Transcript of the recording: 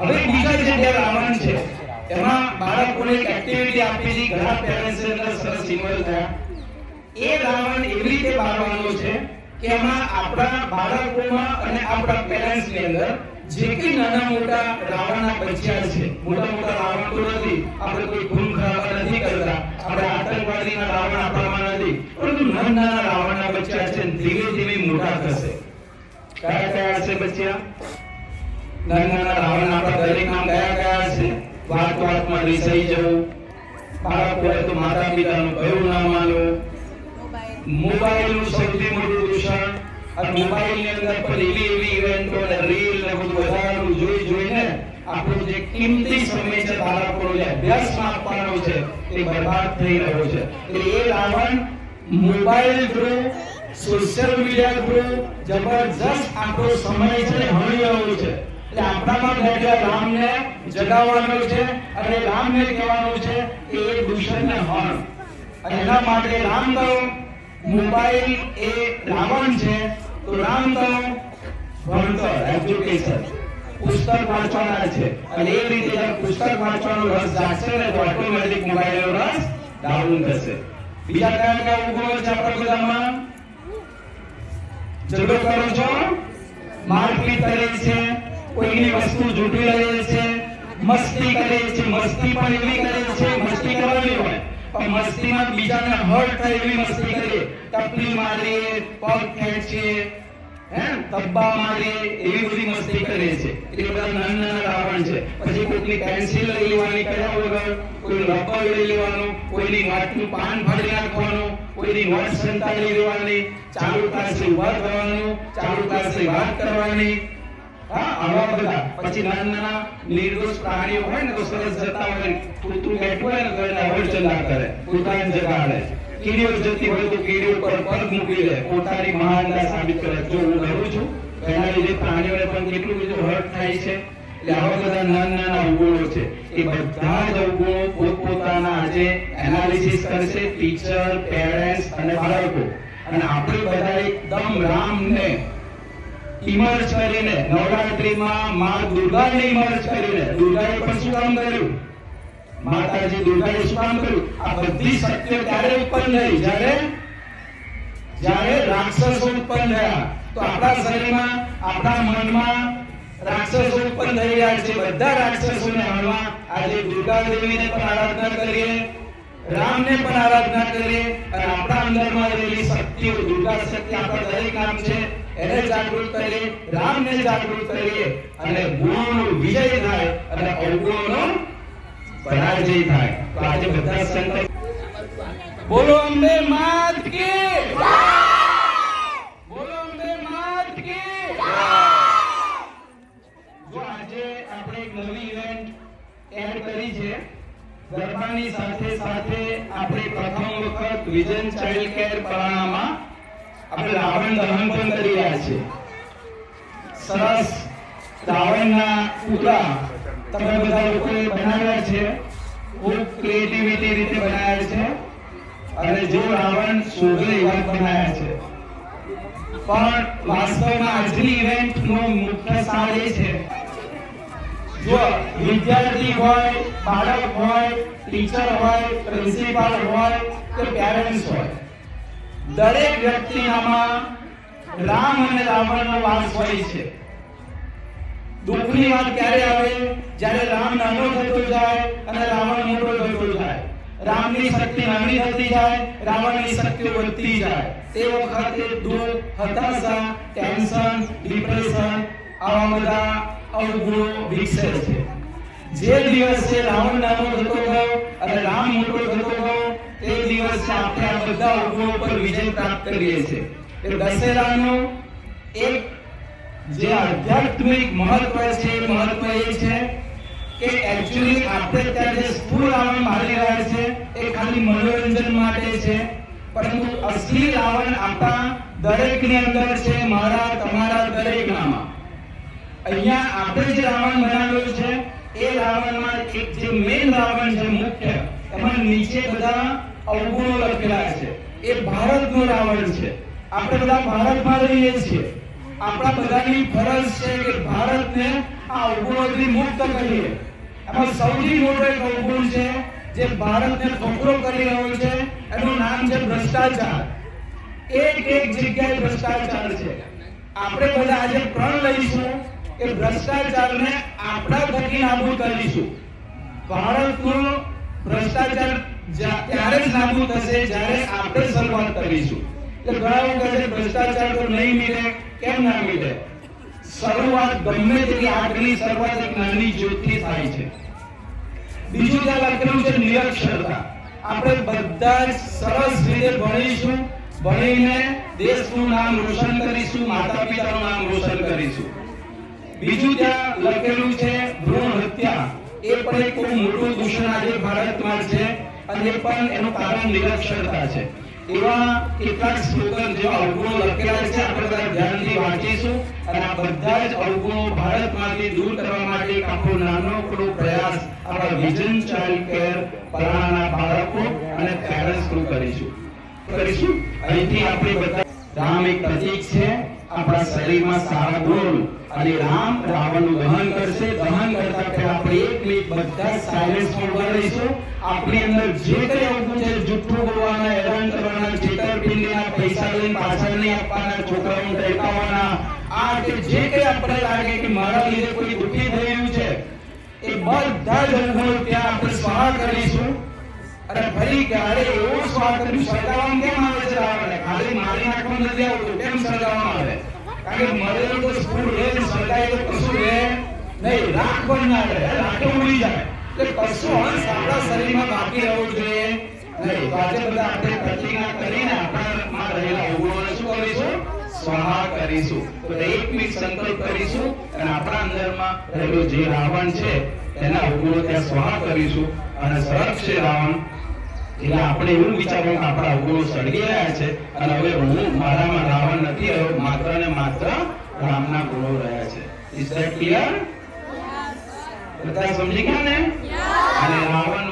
હવે બીજા જે બે રાવણ છે એમાં બાળકોને એક એક્ટિવિટી આપી હતી ઘણા પેરેન્ટ્સ અંદર સરસ ઇન્વોલ્વ થયા. એ રાવણ એવી રીતે બાળવાનો છે કે એમાં આપણા બાળકોમાં અને આપણા પેરેન્ટ્સની અંદર જે કઈ નાના મોટા રાવણના બચ્યા છે મોટા મોટા રાવણ તો નથી આપણે કોઈ ખૂન ખરાબા નથી કરતા આપણે આતંકવાદીના રાવણ આપણામાં નથી પરંતુ નાના નાના રાવણના બચ્યા છે ધીમે ધીમે મોટા થશે. કયા કયા છે બચ્યા? નાના રાવણ આપણા દરેક નામ કયા કયા છે. વાત વાતમાં રીસાઈ જવું. બાળકોએ તો માતા પિતાનું કયું ના માનવું મોબાઈલનું સૌથી મોટું દૂષણ અને મોબાઈલની અંદર પણ એવી એવી ઇવેન્ટો અને રીલ ને બધું વધારાનું જોઈ જોઈને આપણો જે કિંમતી સમય છે બાળકોનો જે અભ્યાસમાં આપવાનો છે, એ બરબાદ થઈ રહ્યો છે. એટલે એ Ravan mobile through social media through જબરજસ્ત આપણો સમય છે ને હણી રહ્યો છે. એટલે આપણામાં બેઠેલા રામને જગાવવાનો છે અને રામને કહેવાનું છે કે એ દુષણને હણ. અને એના માટે રામ કહો મોબાઈલ એ રાવણ છે, તો રામ કહો ભણતર એજ્યુકેશન પુસ્તક વાંચવાના છે. અને એ રીતે પુસ્તક વાંચવાનો રસ જાગશે ને, તો ઓટોમેટિક મોબાઈલનો રસ ડાઉન થશે. બીજા કયા કયા ઉપગુણો છે આપણા બધામાં? ઝઘડો કરો છો? મારપીટ કરે છે? કોઈની વસ્તુ જૂઠી રહે છે મસ્તી કરે છે મસ્તી પણ એવી કરે છે મસ્તી કરવાની હોય. પણ મસ્તીમાં બીજાને હર્ટ થાય એવી મસ્તી કરીએ ટપલી મારીએ પગ ખેંચીએ હે તબ્બા મારીએ એવી બધી મસ્તી કરે છે. એટલે બધા નાના નાના રાવણ છે. પછી કોઈની પેન્સિલ લઈ લેવાની કયા વગર કોઈ રબર લઈ લેવાનું કોઈની નોટનું પાન ફાડી નાખવાનું કોઈની નોટ સંતાડી લેવાની ચાલુ પાસે ઊભા થવાનું ચાલુ પાસે વાત કરવાની પછી નાના નાના નિર્દોષ પ્રાણીઓ હોય ને તો સરસ જતા હોય. કૂતરું બેઠું હોય ને તો એને અવરચંદા કરે. કૂતરાને જગાડે. કીડીઓ જતી હોય તો કીડીઓ પર પગ મૂકી દે. પોતાની મહાનતા સાબિત કરે. જો હું કરું છું એના લીધે પ્રાણીઓને પણ કેટલું બધું હર્ટ થાય છે. આવા બધા નાના નાના અવગુણો છે. એ બધા જ અવગુણો પોતપોતાના આજે એનાલિસિસ કરશે ટીચર પેરેન્ટ્સ અને બાળકો. અને આપણે બધા એકદમ રામને ઇમર્જ કરીને, નવરાત્રીમાં માં દુર્ગાને ઇમર્જ કરીને, દુર્ગાએ પણ શું કામ કર્યું? માતાજી દુર્ગાએ શું કામ કર્યું? આ બધી શક્તિઓ ત્યારે ઉત્પન્ન થઈ? જ્યારે? જ્યારે રાક્ષસો ઉત્પન્ન થયા. તો આપણા શરીરમાં, આપણા મનમાં રાક્ષસો ઉત્પન્ન થઈ રહ્યા છે. બધા રાક્ષસોને હણવા આજે દુર્ગા દેવીને પણ આરાધના કરીએ, રામને પણ આરાધના કરીએ અને આપણા અંદરમાં રહેલી શક્તિઓ, દુર્ગા શક્તિ આપણા દરેક નામ છે. એને જાગૃત કરીએ રામને જાગૃત કરીએ અને ગુણોનો વિજય થાય અને અવગુણોનો પરાજય થાય. તો આજે બધા સંત બોલો અંબે માત કી બોલો અંબે માત કી જો આજે આપણે એક નવી ઇવેન્ટ એડ કરી છે. ગરબાની સાથે સાથે આપણે પ્રથમ વખત વિઝન ચાઇલ્ડ કેર પરાણામાં આપણે રાવણ દહન પણ કરી રહ્યા છીએ. સરસ. રાવણના પૂતળા તમે બધા લોકોએ બનાવ્યા છે. ખૂબ ક્રિએટિવિટી રીતે બનાવ્યા છે. અને જો રાવણ શોધે એવા બનાવ્યા છે. પણ વાસ્તવમાં આજની ઇવેન્ટનો મુખ્ય સાર એ છે. જો વિદ્યાર્થી હોય, બાળક હોય ટીચર હોય પ્રિન્સિપાલ હોય કે પેરેન્ટ્સ હોય. દરેક વ્યક્તિનામાં રામ અને રાવણનો વાસ હોય છે. દુઃખની વાત ક્યારે આવે? જ્યારે રામ નાનો થતો જાય અને રાવણ મોટો થતો જાય. રામની શક્તિ નાની થતી જાય, રાવણની શક્તિ વધતી જાય. તે વખતે દુઃખ, હતાશા, ટેન્શન, ડિપ્રેશન આવા બધા અવગુણો વિકસે છે. જે દિવસે રાવણ નાનો થતો ગયો અને રામ મોટો થતો ગયો દિવસે આપણે આ બધા અવગુણો પર વિજય પ્રાપ્ત કરીએ છીએ. દશેરાનો એક જે આધ્યાત્મિક મહત્વ છે મહત્વ એ છે કે એકચ્યુઅલી આપણે ત્યાં જે સ્થૂળ રાવણ મારી રહ્યા છે, એ ખાલી મનોરંજન માટે છે. પરંતુ અસલી રાવણ આપણા દરેકની અંદર છે, મારા, તમારા દરેકનામાં. અહીંયા આપણે જે રાવણ બનાવ્યો છે, એ રાવણમાં એક જે મેન રાવણ છે મુખ્ય, એમાં નીચે બધા અવગુણો લખેલા છે. એ ભારતનો રાવણ છે. આપણે બધા ભારતમાં રહીએ છીએ. આપણા બધાની ફરજ છે કે ભારતને આ અવગુણોથી મુક્ત કરીએ. એમાં સૌથી મોટો એક અવગુણ છે જે ભારતને ફકરો કરી રહ્યો છે, એનું નામ છે ભ્રષ્ટાચાર. એક એક જગ્યાએ ભ્રષ્ટાચાર છે. આપણે બધા આજે પ્રણ લઈશું કે ભ્રષ્ટાચારને આપણા થકી નાબૂદ કરીશું ભારતનો ભ્રષ્ટાચાર ત્યારે જ લાગુ થશે, જ્યારે આપણે શરૂઆત કરીશું. એટલે ઘણા છે, ભ્રષ્ટાચાર તો નહીં મિલે કેમ ના મિલે શરૂઆત ગમે તેટલી આગળની શરૂઆત એક નાની જ્યોતથી થાય છે. બીજું ત્યાં લખેલું છે, નિરક્ષરતા. આપણે બધા સરસ રીતે ભણીશું, ભણીને દેશનું નામ રોશન કરીશું માતા પિતાનું નામ રોશન કરીશું. બીજું ત્યાં લખેલું છે, ભ્રૂણ હત્યા. એ પણ એક મોટું દૂષણ આજે ભારતમાં છે. અને પણ એનું કારણ નિરક્ષરતા છે. એવા કેટલાક સ્લોગન જે અવગુણો લખેલા છે, આપણે બધા ધ્યાનથી વાંચીશું અને આ બધા જ અવગુણો ભારતમાંથી દૂર કરવા માટે એક આપણો નાનકડો પ્રયાસ આપણા વિઝન ચાઇલ્ડ કેર પરાણાના બાળકો અને પેરેન્ટ્સ થ્રુ કરીશું. કરીશું? અહીંથી આપણે બધા રામ એક પ્રતીક છે. આપણા શરીરમાં સારા ગુણ અને રામ રાવણનું દહન કરશે. દહન કરતા પહેલા આપણે એક મિનિટ બધા સાયલેન્સ મોડમાં રહીશું. આપણી અંદર જે કંઈ આવતું છે, જુઠ્ઠું બોલવાના, હેરાન કરવાના, છેતરપિંડીના, પૈસા લઈને પાછળ નહીં આપવાના, છોકરાઓને ટહેકાવવાના આ કે જે કંઈ આપણે લાગે કે મારા લીધે કોઈ દુઃખી થઈ રહ્યું છે, એ બધા જ અનુભવ ત્યાં આપણે સ્વાહ કરીશું. અને ભાઈ ક્યારે એવું સ્વાહ કર્યું સળગાવવામાં કેમ આવે છે રાવણને? ખાલી મારી નાખવાનું નથી આવતું, કેમ સળગાવવામાં કારણ કરીશું? એક મિનિટ સંકલ્પ કરીશું અને આપણા અંદરમાં રહેલું જે રાવણ છે, એના અવગુણો ત્યાં સ્વાહા કરીશું. અને સળગશે રાવણ. એટલે આપણે એવું વિચારવું કે આપણા અવગુણો સળગી રહ્યા છે અને હવે હું મારામાં રાવણ નથી રહ્યો માત્ર ને માત્ર રામના ગુણો રહ્યા છે. ઇઝ ધેટ ક્લિયર બધા સમજી ગયા ને? અને રાવણ